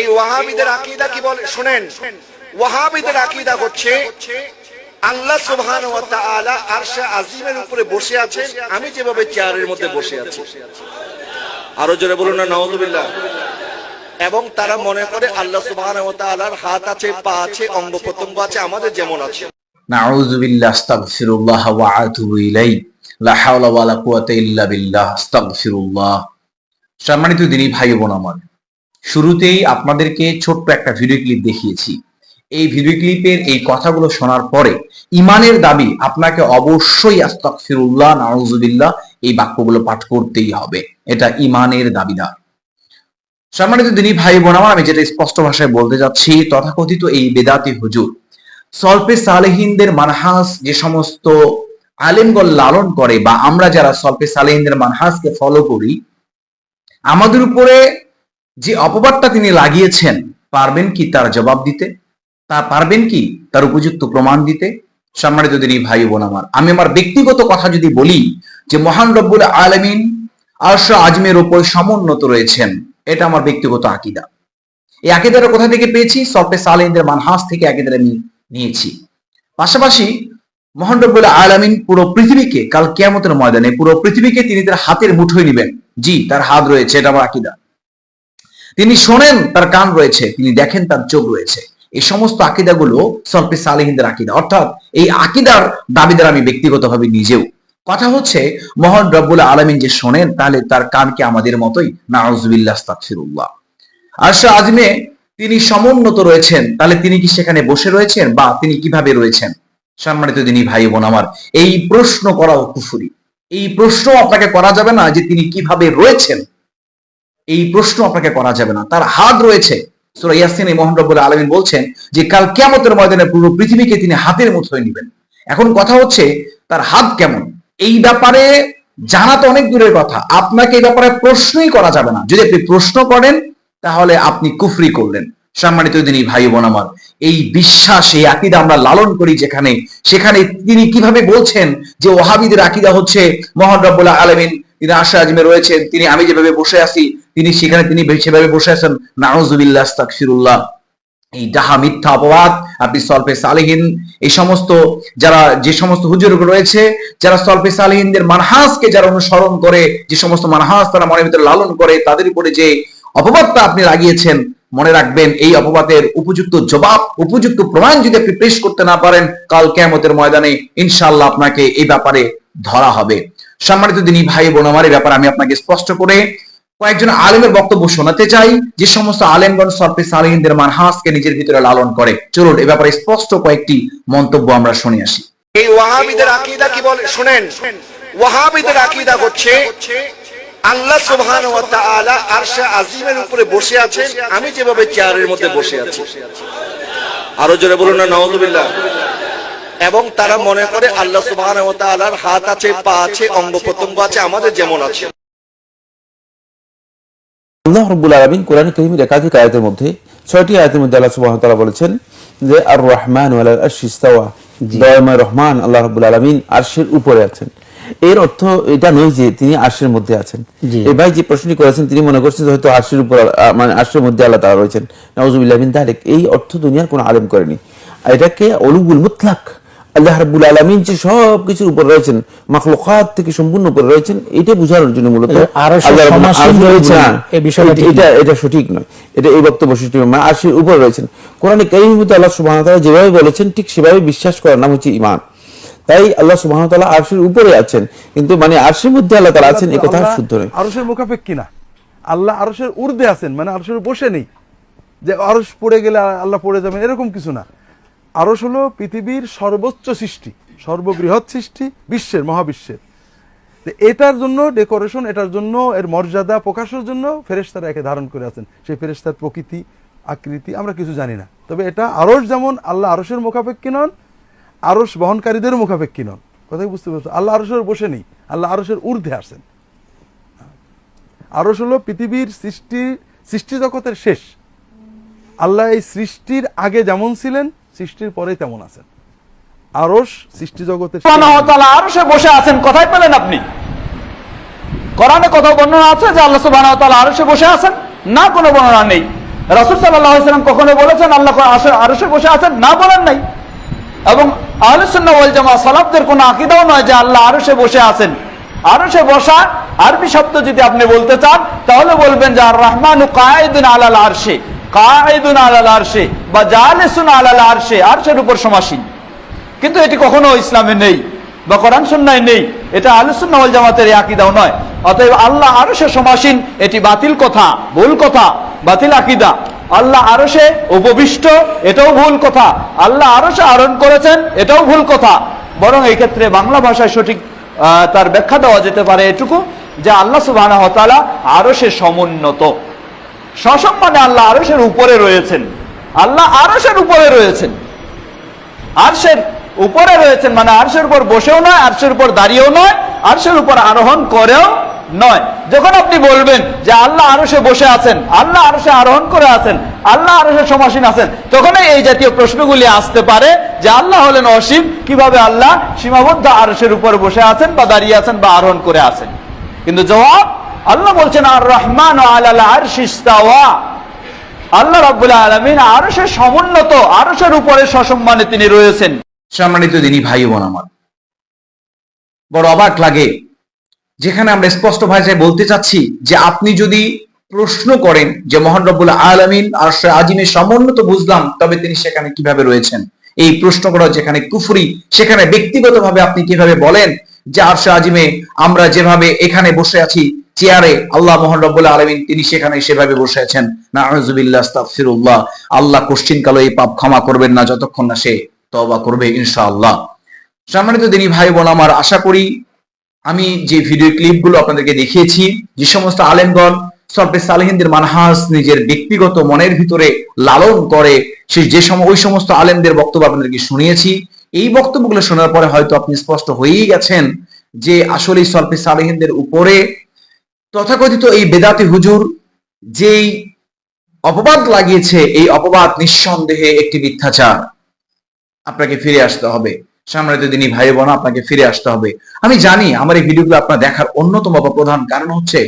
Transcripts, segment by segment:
এই ওয়াহাবিদের আকীদা কি বলে? শুনেন। ওয়াহাবিদের আকীদা হচ্ছে, আল্লাহ সুবহান ওয়া তাআলা আরশে আজিমের উপরে বসে আছেন, আমি যেভাবে চেয়ারের মধ্যে বসে আছি। আরও জোরে বলুন না নাউযুবিল্লাহ এবং তারা মনে করে আল্লাহ সুবহান ওয়া তাআলার হাত আছে, পা আছে অঙ্গ প্রত্যঙ্গ আছে, আমাদের যেমন আছে। নাউযু বিল্লাহ আস্তাগফিরুল্লাহ ওয়া আতুবু ইলাইহি। লা হাওলা ওয়া লা কুওয়াতা ইল্লা বিল্লাহ, আস্তাগফিরুল্লাহ। সম্মানিত দিনী ভাই বোন আমার শুরুতেই আপনাদেরকে ছোট্ট একটা ভিডিও ক্লিপ দেখিয়েছি। এই ভিডিও ক্লিপের এই কথাগুলো শোনার পরে ইমানের দাবি আপনাকে অবশ্যই আস্তাগফিরুল্লাহ নাউযুবিল্লাহ এই বাক্যগুলো পাঠ করতেই হবে। এটা ইমানের দাবিদার। সম্মানিত দিনী ভাই বোন, আমার আমি যেটা স্পষ্ট ভাষায় বলতে যাচ্ছি, তথাকথিত এই বেদাতি হুজুর, সলফে সালেহিনদের মানহাস যে সমস্ত আলেমগল লালন করে বা আমরা যারা সলফে সালেহিনদের মানহাসকে ফলো করি, আমাদের উপরে যে অপবাদটা তিনি লাগিয়েছেন, পারবেন কি তার জবাব দিতে? তা পারবেন কি তার উপযুক্ত প্রমাণ দিতে? সম্মানিত দিনী ভাই বোন আমার, আমি আমার ব্যক্তিগত কথা যদি বলি যে মহান রব্বুল আলমিন আরশ আজমের ওপর সমুন্নত রয়েছেন, এটা আমার ব্যক্তিগত আকিদা। এই আকিদাটা কোথা থেকে পেয়েছি? সলফে সালেহিনদের মানহাস থেকে আকিদাটা আমি নিয়েছি। পাশাপাশি মহান রব্বুল আলামিন পুরো পৃথিবীকে, কাল কিয়ামতের ময়দানে পুরো পৃথিবীকে তিনি তার হাতের মুঠোয় নেবেন। জি, তার হাত রয়েছে, এটা আমার আকিদা। তিনি শোনেন তার কান রয়েছে, তিনি দেখেন তার চোখ রয়েছে। এই সমস্ত আকিদাগুলো সলফে সালেহিনদের আকিদা। অর্থাৎ এই আকিদার দাবিদার আমি ব্যক্তিগতভাবে নিজেও। কথা হচ্ছে, মহান রব্বুল আলামিন যে শোনেন, তাহলে তার কান কি আমাদের মতোই? নাউজুবিল্লাহ, আস্তাগফিরুল্লাহ। আরশ আজমে তিনি সমুন্নত রয়েছেন, তাহলে তিনি কি সেখানে বসে রয়েছেন বা তিনি কীভাবে রয়েছেন? সম্মানিত তিনি ভাই বোন আমার, এই প্রশ্ন করাও কুফুরি। এই প্রশ্ন আপনাকে করা যাবে না যে তিনি কীভাবে রয়েছেন। এই প্রশ্ন আপনাকে করা যাবে না। তার হাত রয়েছে। সূরা ইয়াসিন মোহাম্মদ রব্বুল আলামিন বলছেন যে, কাল কিয়ামতের ময়দানে পুরো পৃথিবীকে তিনি হাতের মুঠোয় নেবেন। এখন কথা হচ্ছে, তার হাত কেমন? এই ব্যাপারে জানা তো অনেক দূরের কথা। আপনাকে এই ব্যাপারে প্রশ্নই করা যাবে না। যদি আপনি প্রশ্ন করেন, তাহলে আপনি কুফরি করলেন। সম্মানিত দিনই ভাই বোন আমার, এই বিশ্বাস, এই আকিদা আমরা লালন করি যেখানে, সেখানে তিনি কীভাবে বলছেন যে, ওহাবিদের আকিদা হচ্ছে, মহান রব্বুল্লাহ আলমিন তিনি আশা আজমে রয়েছেন, তিনি আমি যেভাবে বসে আছি তিনি সেখানে তিনি সেভাবে বসে আছেন, নাউজুবিল্লাহ আস্তাগফিরুল্লাহ। এই ডাহা মিথ্যা অপবাদ, আপনি সলফে সালেহিন, এই সমস্ত যারা, যে সমস্ত হুজুর রয়েছে, যারা সলফে সালেহিনদের মানহাসকে যারা অনুসরণ করে, যে সমস্ত মানহাস তারা মনের ভিতরে লালন করে, তাদের উপরে যে অপবাদটা আপনি লাগিয়েছেন, মনে রাখবেন, এই অপবাদের উপযুক্ত জবাব, উপযুক্ত প্রমাণ যদি আপনি পেশ করতে না পারেন, কাল কেমতের ময়দানে ইনশাল্লাহ আপনাকে এই ব্যাপারে ধরা হবে। সম্মানিত দিনী ভাই বোন এই ব্যাপারে আমি আপনাকে স্পষ্ট করে কয়েকজন আলেমের বক্তব্য শোনাতে চাই, যে সমস্ত আলেমগণ সরফে সালেহিনদের মানহাসকে নিজের ভিতরে লালন করে। চলুন, এ ব্যাপারে স্পষ্ট কয়েকটি মন্তব্য আমরা শুনে আসি। এই ওয়াহাবিদের আকীদা কি বলে? শুনেন। ওয়াহাবিদের আকীদা হচ্ছে, আল্লাহ সুবহান ওয়া তাআলা আরশে আজিমের উপরে বসে আছেন, আমি যেভাবে চেয়ারের মধ্যে বসে আছি। আরও জোরে বলুন না নাউযুবিল্লাহ এবং তারা মনে করে আল্লাহ সুবহান ওয়া তাআলার হাত আছে, পা আছে, অঙ্গ প্রত্যঙ্গ আছে, আমাদের যেমন আছে। আল্লাহ রব্বুল আলমিন কোরআন করিমের একাধিক আয়াতের মধ্যে ছয়টি আয়াতের মধ্যে আল্লাহ সুবহানাহু ওয়া তাআলা বলেছেন যে আর রহমান দয়াময় রহমান আল্লাহ রব্বুল আলমিন আরশের উপরে আছেন। এর অর্থ এটা নয় যে তিনি আরশের মধ্যে আছেন। এই ভাই যে প্রশ্নটি করেছেন তিনি মনে করছেন হয়তো আরশের উপর মানে আরশের মধ্যে আল্লাহ তাআলা রয়েছেন। নাউজুবিল্লাহ মিন যালিক। এই অর্থ দুনিয়ার কোনো আলেম করেনি। এটাকে অলুগুল মুতলাক আল্লাহ রাব্বুল আলামিন যে সব কিছুর উপর রয়েছেন মাখলুকাত থেকে সম্পূর্ণ উপরে রয়েছেন এটা বোঝানোর জন্য মূলত এটা এটা সঠিক নয়। এটা এই বক্তব্য নয়। মানে আরশের উপরে রয়েছেন। কোরআনে কারীমের মধ্যে আল্লাহ ওয়া যেভাবে বলেছেন ঠিক সেভাবে বিশ্বাস করার নাম হচ্ছে ঈমান। তাই আল্লাহ সুবহানাহু ওয়া তাআলা আরশের উপরে আছেন কিন্তু মানে আরশের মধ্যে আল্লাহ তাআলা আছেন কথা শুদ্ধ নয়। আরশের মুখাপেক্ষী না। আল্লাহ আরশের ঊর্ধ্বে আছেন মানে আরশের বসে নেই। যে আরশ পড়ে গেলে আল্লাহ পড়ে যাবেন এরকম কিছু না। আরশ হলো পৃথিবীর সর্বোচ্চ সৃষ্টি, সর্ববৃহৎ সৃষ্টি, বিশ্বের, মহাবিশ্বের। এটার জন্য ডেকোরেশন, এটার জন্য এর মর্যাদা প্রকাশের জন্য ফেরেশতারা একে ধারণ করে আছেন। সেই ফেরেশতার প্রকৃতি, আকৃতি আমরা কিছু জানি না। তবে এটা আরস যেমন আল্লাহ আরশের মুখাপেক্ষী নন আরস বহনকারীদের মুখাপেক্ষী নন। কথাই বুঝতে পারছ? আল্লাহ আরশের বসে নেই, আল্লাহ আরশের ঊর্ধ্বে আসেন আরস হলো পৃথিবীর সৃষ্টি সৃষ্টি জগতের শেষ। আল্লাহ এই সৃষ্টির আগে যেমন ছিলেন সৃষ্টির পরেই তেমন আছেন। আরশ সৃষ্টি তাআলা আরশে বসে আছেন কোথায় পেলেন আপনি? কোরআনে কোথাও বর্ণনা আছে যে আল্লাহ সুবহানাহু ওয়া তাআলা আরশে বসে আছেন? না কোনো বর্ণনা নেই। রাসুল সাল্লাম কখনো বলেছেন আল্লাহ আরসে বসে আছেন? না বলেন নাই। এবং আহলুসুল্লাহ ওয়াল জামা সালাফদের কোনো আকিদাও নয় যে আল্লাহ আরসে বসে আছেন। আরসে বসা আরবি শব্দ যদি আপনি বলতে চান তাহলে বলবেন যে আর রহমানু কায়দুন আলাল আরশে। কায়দুন আলাল আরশে বা জালেসুন আলাল আরশে, আরশের উপর সমাসীন। কিন্তু এটি কখনো ইসলামে নেই বা কোরআন সুন্নায় নেই। এটা আলুসুন্না ওয়াল জামাতের আকিদাও নয়। অতএব আল্লাহ আরও সমাসীন, এটি বাতিল কথা, ভুল কথা, বাতিল আকিদা। আল্লাহ আরও সে উপবিষ্ট, এটাও ভুল কথা। আল্লাহ আরও সে আরোহণ করেছেন, এটাও ভুল কথা। বরং এই ক্ষেত্রে বাংলা ভাষায় সঠিক তার ব্যাখ্যা দেওয়া যেতে পারে এটুকু যে আল্লাহ সুবাহ আরও সে সমুন্নত। সসম্মানে আল্লাহ আরসের উপরে রয়েছেন। আল্লাহ আরসের উপরে রয়েছেন। আরশের উপরে রয়েছেন মানে আরশের উপর বসেও নয়, আরশের উপর দাঁড়িয়েও নয়, আরশের উপর আরোহণ করেও নয়। যখন আপনি বলবেন যে আল্লাহ আরশে বসে আছেন, আল্লাহ আরশে আরোহণ করে আছেন, আল্লাহ আরশে সমাসীন আছেন, তখনই এই জাতীয় প্রশ্নগুলি আসতে পারে যে আল্লাহ হলেন অসীম, কীভাবে আল্লাহ সীমাবদ্ধ আরশের উপর বসে আছেন বা দাঁড়িয়ে আছেন বা আরোহণ করে আছেন। কিন্তু জবাব আল্লাহ বলছেন, আর রহমান আল্লাহ রাব্বুল আলামিন আরশের সমুন্নত, আরশের উপরে সসম্মানে তিনি রয়েছেন। সম্মানিত দিনী ভাই বোন আমার, বড় অবাক লাগে যেখানে আমরা স্পষ্ট ভাষায় বলতে চাচ্ছি যে আপনি যদি প্রশ্ন করেন যে মোহান রব্বুল আলমিন আর আজিমের সমুন্নত বুঝলাম, তবে তিনি সেখানে কীভাবে রয়েছেন? এই প্রশ্ন করা যেখানে কুফরি, সেখানে ব্যক্তিগতভাবে আপনি কীভাবে বলেন যে আরশে আজিমে আমরা যেভাবে এখানে বসে আছি চেয়ারে আল্লাহ মোহান রব্বুল আলমিন তিনি সেখানে সেভাবে বসে আছেন। না আজুবিল্লাহ আল্লাহ কোশ্চিন কালো এই পাপ ক্ষমা করবেন না, যতক্ষণ না সে তবা করবে, ইনশাআল্লাহ। সম্মানিত দিনী ভাই বোন আমার, আশা করি আমি যে ভিডিও ক্লিপগুলো আপনাদেরকে দেখিয়েছি, যে সমস্ত আলেমগণ সলফে সালেহিনদের মানহাস নিজের ব্যক্তিগত মনের ভিতরে লালন করে, সে যে সময় ওই সমস্ত আলেমদের বক্তব্য আপনাদেরকে শুনিয়েছি। এই বক্তব্যগুলো শোনার পরে হয়তো আপনি স্পষ্ট হয়েই গেছেন যে আসলে সলফে সালেহিনদের উপরে তথাকথিত এই বেদাতি হুজুর যেই অপবাদ লাগিয়েছে, এই অপবাদ নিঃসন্দেহে একটি মিথ্যাচার। আপনাকে ফিরে আসতে হবে। সম্মানিত দিনী ভাই বোন, আপনাকে ফিরে আসতে হবে। আমি জানি আমার এই ভিডিওগুলো আপনার দেখার অন্যতম বা প্রধান কারণ হচ্ছে,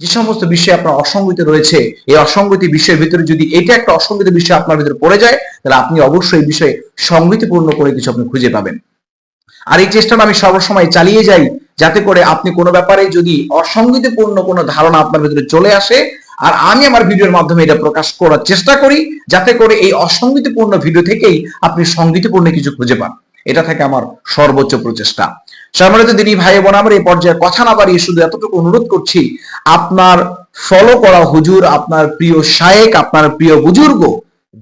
যে সমস্ত বিষয়ে আপনার অসঙ্গতি রয়েছে, এই অসঙ্গতি বিষয়ের ভিতরে যদি এটা একটা অসঙ্গতি বিষয় আপনার ভিতরে পড়ে যায়, তাহলে আপনি অবশ্যই এই বিষয়ে সংগতিপূর্ণ করে কিছু আপনি খুঁজে পাবেন। আর এই চেষ্টাটা আমি সবসময় চালিয়ে যাই যাতে করে আপনি কোনো ব্যাপারে যদি অসঙ্গতিপূর্ণ কোনো ধারণা আপনার ভিতরে চলে আসে, আর আমি আমার ভিডিওর মাধ্যমে এটা প্রকাশ করার চেষ্টা করি, যাতে করে এই অসঙ্গতিপূর্ণ ভিডিও থেকেই আপনি সঙ্গীতপূর্ণ কিছু খুঁজে পান। এটা থেকে আমার সর্বোচ্চ প্রচেষ্টা। সম্মানিত দিনী ভাই বোন, আমার এই পর্যায়ে কথা না বাড়িয়ে শুধু এতটুকু অনুরোধ করছি, আপনার ফলো করা হুজুর, আপনার প্রিয় শায়েক, আপনার প্রিয় বুজুর্গ,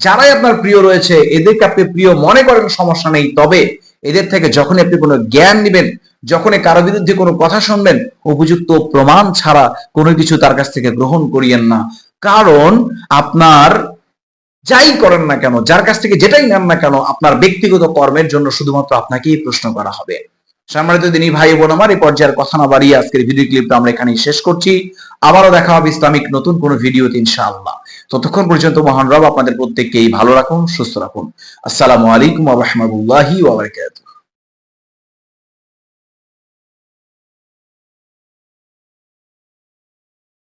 যারাই আপনার প্রিয় রয়েছে, এদেরকে আপনি প্রিয় মনে করেন সমস্যা নেই, তবে এদের থেকে যখনই আপনি কোনো জ্ঞান নেবেন, যখনই কারও বিরুদ্ধে কোনো কথা শুনবেন, উপযুক্ত প্রমাণ ছাড়া কোনো কিছু তার কাছ থেকে গ্রহণ করিয়েন না। কারণ আপনার যাই করেন না কেন, যার কাছ থেকে যেটাই নেন না কেন, আপনার ব্যক্তিগত কর্মের জন্য শুধুমাত্র আপনাকেই প্রশ্ন করা হবে। সম্মানিত দিনী ভাই বোন আমার এই পর্যায়ের কথা না বাড়িয়ে আজকের ভিডিও ক্লিপটা আমরা এখানেই শেষ করছি। আবারও দেখা হবে ইসলামিক নতুন কোন ভিডিওতে, ইনশাআল্লাহ। ততক্ষণ পর্যন্ত মহান রব আপনাদের প্রত্যেককেই ভালো রাখুন সুস্থ রাখুন। আসসালামু আলাইকুম ওয়া বারাকাতুহু।